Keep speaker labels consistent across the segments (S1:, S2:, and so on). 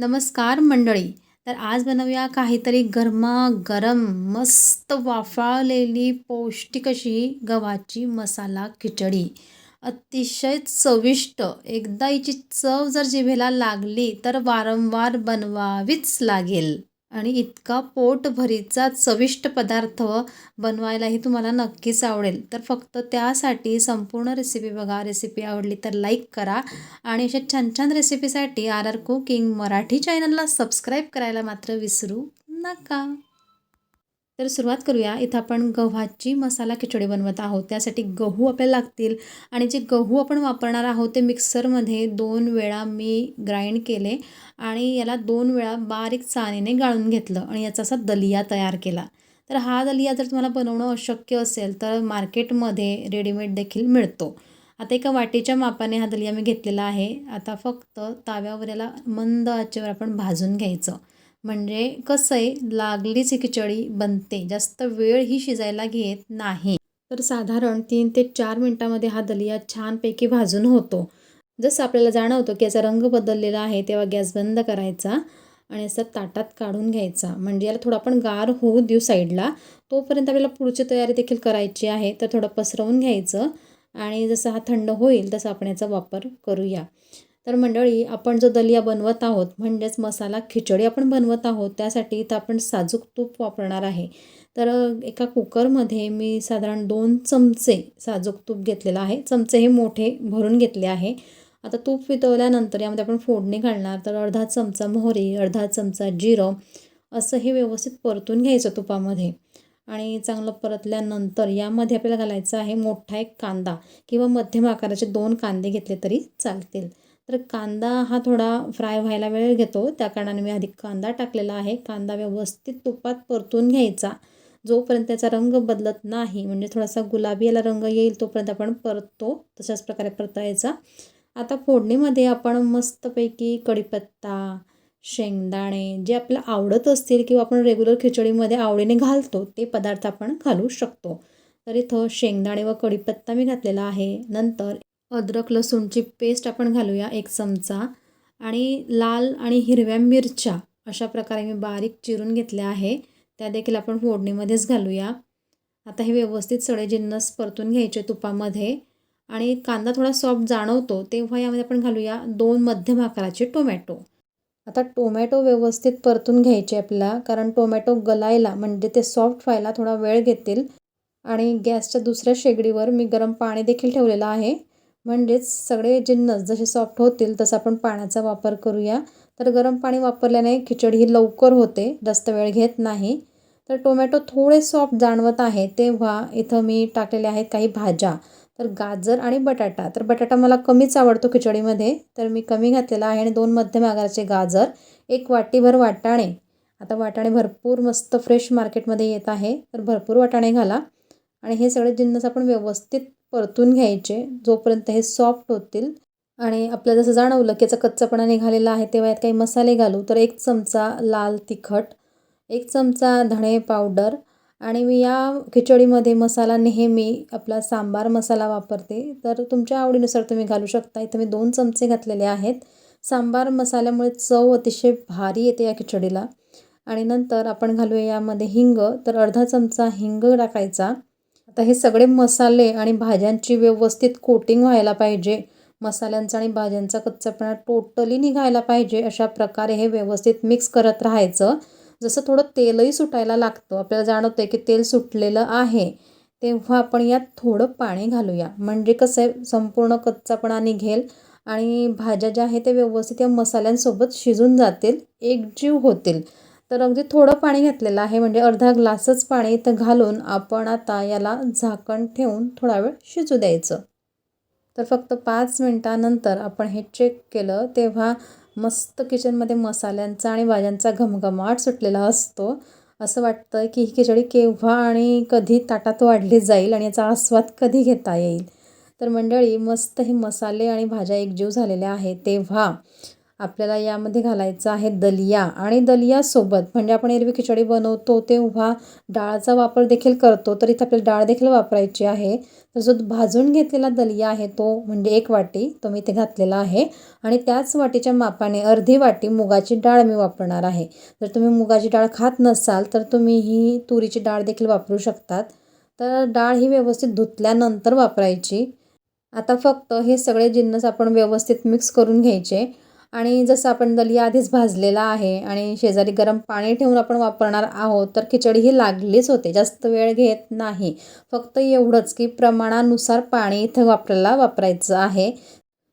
S1: नमस्कार मंडळी. तर आज बनवूया काहीतरी गरमागरम मस्त वाफाळलेली पौष्टिक अशी गव्हाची मसाला खिचडी. अतिशय चविष्ट. एकदा हिची चव जर जिभेला लागली तर वारंवार बनवावीच लागेल. आणि इतका पोटभरीचा चविष्ट पदार्थ बनवायलाही तुम्हाला नक्कीच आवडेल. तर फक्त त्यासाठी संपूर्ण रेसिपी बघा. रेसिपी आवडली तर लाईक करा. आणि अशा छान छान रेसिपीसाठी आर आर कुकिंग मराठी चॅनलला सबस्क्राईब करायला मात्र विसरू नका. तर सुरुवात करूया. इथं आपण गव्हाची मसाला खिचडी बनवत आहोत. त्यासाठी गहू आपल्याला लागतील. आणि जे गहू आपण वापरणार आहोत ते मिक्सरमध्ये दोन वेळा मी ग्राइंड केले आणि याला दोन वेळा बारीक चाळणीने गाळून घेतलं आणि याचा असा दलिया तयार केला. तर हा दलिया जर तुम्हाला बनवणं अशक्य असेल तर मार्केटमध्ये रेडीमेड देखील मिळतो. आता एका वाटीच्या मापाने हा दलिया मी घेतलेला आहे. आता फक्त ताव्यावर याला मंद आचेवर आपण भाजून घ्यायचं. म्हणजे कसं आहे लागलीच खिचडी बनते. जास्त वेळ ही शिजायला घेत नाही. तर साधारण तीन ते चार मिनटामध्ये हा दलिया छानपैकी भाजून होतो. जसं आपल्याला जाणवतो की याचा रंग बदललेला आहे तेव्हा गॅस बंद करायचा आणि असं ताटात काढून घ्यायचा. म्हणजे याला थोडा आपण गार होऊ देऊ साईडला. तोपर्यंत आपल्याला पुढची तयारी देखील करायची आहे. तर थोडं पसरवून घ्यायचं आणि जसं हा थंड होईल तसं आपण याचा वापर करूया. तर मंडळी आपण जो दलिया बनवत आहोत म्हणजेच मसाला खिचडी आपण बनवत आहोत त्यासाठी इथं आपण साजूक तूप वापरणार आहे. तर एका कुकरमध्ये मी साधारण दोन चमचे साजूक तूप घेतलेलं आहे. चमचे हे मोठे भरून घेतले आहे. आता तूप वितवल्यानंतर यामध्ये आपण फोडणी घालणार तर अर्धा चमचा मोहरी अर्धा चमचा जिरं असं हे व्यवस्थित परतून घ्यायचं तुपामध्ये. आणि चांगलं परतल्यानंतर यामध्ये आपल्याला घालायचं आहे मोठा एक कांदा किंवा मध्यम आकाराचे दोन कांदे घेतले तरी चालतील. तर कांदा हा थोडा फ्राय व्हायला वेळ घेतो. त्या कारणाने मी आधी कांदा टाकलेला आहे. कांदा व्यवस्थित तुपात परतून घ्यायचा. जोपर्यंत त्याचा रंग बदलत नाही म्हणजे थोडासा गुलाबी याला रंग येईल तोपर्यंत आपण परततो. तशाच प्रकारे परतायचा आता फोडणीमध्ये आपण मस्तपैकी कढीपत्ता शेंगदाणे जे आपल्याला आवडत असतील किंवा आपण रेग्युलर खिचडीमध्ये आवडीने घालतो ते पदार्थ आपण घालू शकतो. तर इथं शेंगदाणे व कढीपत्ता मी घातलेला आहे. नंतर अद्रक लसूणची पेस्ट आपण घालूया एक चमचा. आणि लाल आणि हिरव्या मिरच्या अशा प्रकारे मी बारीक चिरून घेतल्या आहे. त्या देखील आपण फोडणीमध्येच घालूया. आता हे व्यवस्थित सगळे जिन्नस परतून घ्यायचे तुपामध्ये. आणि कांदा थोडा सॉफ्ट जाणवतो तेव्हा यामध्ये आपण घालूया दोन मध्यम आकाराचे टोमॅटो. आता टोमॅटो व्यवस्थित परतून घ्यायचे आपल्याला कारण टोमॅटो गलायला म्हणजे ते सॉफ्ट व्हायला थोडा वेळ घेतील. आणि गॅसच्या दुसऱ्या शेगडीवर मी गरम पाणी देखील ठेवलेलं आहे. म्हणजेच सगळे जिन्नस जसे सॉफ्ट होतील तसं आपण पाण्याचा वापर करूया. तर गरम पाणी वापरल्याने खिचडी ही लवकर होते जास्त वेळ घेत नाही. तर टोमॅटो थोडे सॉफ्ट जाणवत आहे तेव्हा इथं मी टाकलेले आहेत काही भाज्या. तर गाजर आणि बटाटा. तर बटाटा मला कमीच आवडतो खिचडीमध्ये. तर मी कमी घातलेला आहे आणि दोन मध्यम आकाराचे गाजर एक वाटीभर वाटाणे. आता वाटाणे भरपूर मस्त फ्रेश मार्केटमध्ये येत आहे. तर भरपूर वाटाणे घाला. आणि हे सगळे जिन्नस आपण व्यवस्थित परतून घ्यायचे. जोपर्यंत हे सॉफ्ट होतील आणि आपल्याला जसं जाणवलं की याचा कच्चापणा निघालेला आहे तेव्हा यात काही मसाले घालू तर एक चमचा लाल तिखट एक चमचा धणे पावडर आणि मी या खिचडीमध्ये मसाला नेहमी आपला सांबार मसाला वापरते. तर तुमच्या आवडीनुसार तुम्ही घालू शकता. इथं मी दोन चमचे घातलेले आहेत. सांबार मसाल्यामुळे चव अतिशय भारी येते या खिचडीला. आणि नंतर आपण घालूया यामध्ये हिंग. तर अर्धा चमचा हिंग टाकायचा. आता हे सगळे मसाले आणि भाज्यांची व्यवस्थित कोटिंग व्हायला पाहिजे. मसाल्यांचा आणि भाज्यांचा कच्चापणा टोटली निघायला पाहिजे अशा प्रकारे हे व्यवस्थित मिक्स करत राहायचं. जसं थोडं तेलही सुटायला लागतं. आपल्याला जाणवतं आहे की तेल सुटलेलं आहे. तेव्हा आपण यात थोडं पाणी घालूया. म्हणजे कसं आहे संपूर्ण कच्चापणा निघेल आणि भाज्या ज्या आहेत ते व्यवस्थित या मसाल्यांसोबत शिजून जातील. एकजीव होतील. तर अगदी थोडं पाणी घातलेलं आहे म्हणजे अर्धा ग्लासच पाणी इथं घालून आपण आता याला झाकण ठेवून थोडा वेळ शिजू द्यायचं. तर फक्त पाच मिनटानंतर आपण हे चेक केलं तेव्हा मस्त किचनमध्ये मसाल्यांचा आणि भाज्यांचा घमघमाट सुटलेला असतो. असं वाटतं की ही खिचडी केव्हा आणि कधी ताटात वाढली जाईल आणि याचा आस्वाद कधी घेता येईल. तर मंडळी मस्त हे मसाले आणि भाज्या एकजीव झालेल्या आहेत. तेव्हा आपल्याला यामध्ये घालायचं आहे दलिया आणि दलियासोबत म्हणजे आपण एरवी खिचडी बनवतो तेव्हा डाळचा वापर देखील करतो तर इथं आपल्याला डाळ देखील वापरायची आहे. तर जो भाजून घेतलेला दलिया आहे तो म्हणजे एक वाटी तो मी इथे घातलेला आहे. आणि त्याच वाटीच्या मापाने अर्धी वाटी मुगाची डाळ मी वापरणार आहे. जर तुम्ही मुगाची डाळ खात नसाल तर तुम्ही ही तुरीची डाळ देखील वापरू शकतात. तर डाळ ही व्यवस्थित धुतल्यानंतर वापरायची. आता फक्त हे सगळे जिन्नस आपण व्यवस्थित मिक्स करून घ्यायचे. आणि जसं आपण दलिया आधीच भाजलेला आहे आणि शेजारी गरम पाणी ठेवून आपण वापरणार आहोत तर खिचडी ही लागलीच होते. जास्त वेळ घेत नाही. फक्त एवढंच की प्रमाणानुसार पाणी इथं आपल्याला वापरायचं आहे.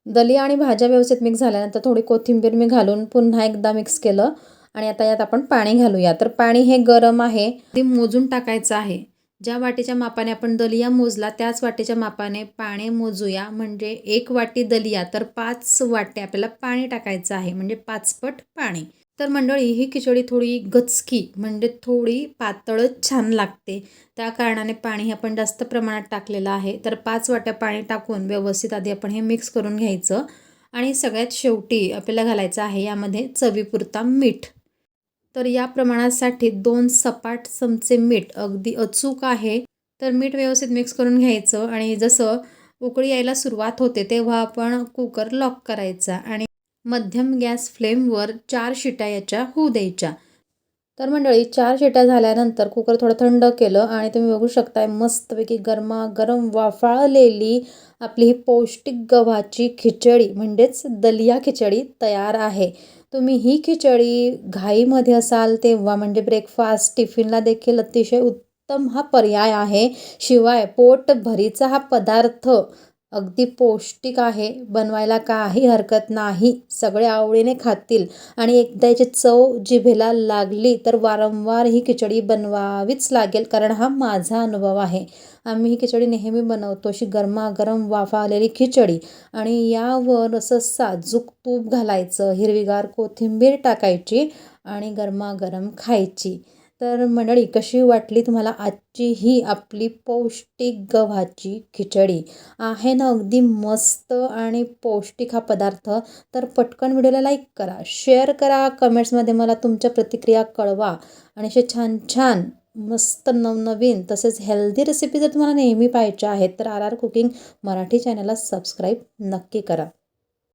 S1: दलिया आणि भाज्या व्यवस्थित मिक्स झाल्यानंतर थोडी कोथिंबीर मी घालून पुन्हा एकदा मिक्स केलं आणि आता यात आपण पाणी घालूया. तर पाणी हे गरम आहे. ते मोजून टाकायचं आहे. ज्या वाटीच्या मापाने आपण दलिया मोजला त्याच वाटीच्या मापाने पाणी मोजूया. म्हणजे एक वाटी दलिया तर पाच वाटे आपल्याला पाणी टाकायचं आहे. म्हणजे पाचपट पाणी. तर मंडळी ही खिचडी थोडी गचकी म्हणजे थोडी पातळच छान लागते. त्या कारणाने पाणी हे आपण जास्त प्रमाणात टाकलेलं आहे. तर पाच वाट्या पाणी टाकून व्यवस्थित आधी आपण हे मिक्स करून घ्यायचं. आणि सगळ्यात शेवटी आपल्याला घालायचं आहे यामध्ये चवीपुरता मीठ. तर या प्रमाणासाठी दोन सपाट चमचे मीठ अगदी अचूक आहे. तर मीठ व्यवस्थित मिक्स करून घ्यायचं आणि जसं उकळी यायला सुरुवात होते तेव्हा आपण कुकर लॉक करायचा आणि मध्यम गॅस फ्लेमवर चार शिट्या याच्या होऊ द्यायच्या. तर मंडळी चार शिट्या झाल्यानंतर कुकर थोडं थंड केलं आणि तुम्ही बघू शकताय मस्तपैकी गरमागरम वाफाळलेली आपली ही पौष्टिक गव्हाची खिचडी म्हणजेच दलिया खिचडी तयार आहे. तुम्ही ही खिचडी घाईमध्ये असाल तेव्हा म्हणजे ब्रेकफास्ट टिफिनला देखील अतिशय उत्तम हा पर्याय आहे. शिवाय पोटभरीचा हा पदार्थ अगदी पौष्टिक आहे बनवायला काही हरकत नाही. सगळे आवडीने खातील. आणि एकदा याची चव जिभेला लागली तर वारंवार ही खिचडी बनवावीच लागेल कारण हा माझा अनुभव आहे. आम्ही ही खिचडी नेहमी बनवतो अशी गरमागरम वाफा आलेली खिचडी. आणि यावर असं साजूक तूप घालायचं हिरवीगार कोथिंबीर टाकायची आणि गरमागरम खायची. तर मंडळी कशी वाटली तुम्हाला आजची ही आपली पौष्टिक गव्हाची खिचडी? आहे ना अगदी मस्त आणि पौष्टिक हा पदार्थ. तर पटकन व्हिडिओला लाईक करा शेअर करा कमेंट्समध्ये मला तुमच्या प्रतिक्रिया कळवा आणि असे छान छान मस्त नवनवीन तसेच हेल्दी रेसिपी जर तुम्हाला नेहमी पाहायच्या आहेत तर आर आर कुकिंग मराठी चॅनलला सबस्क्राईब नक्की करा.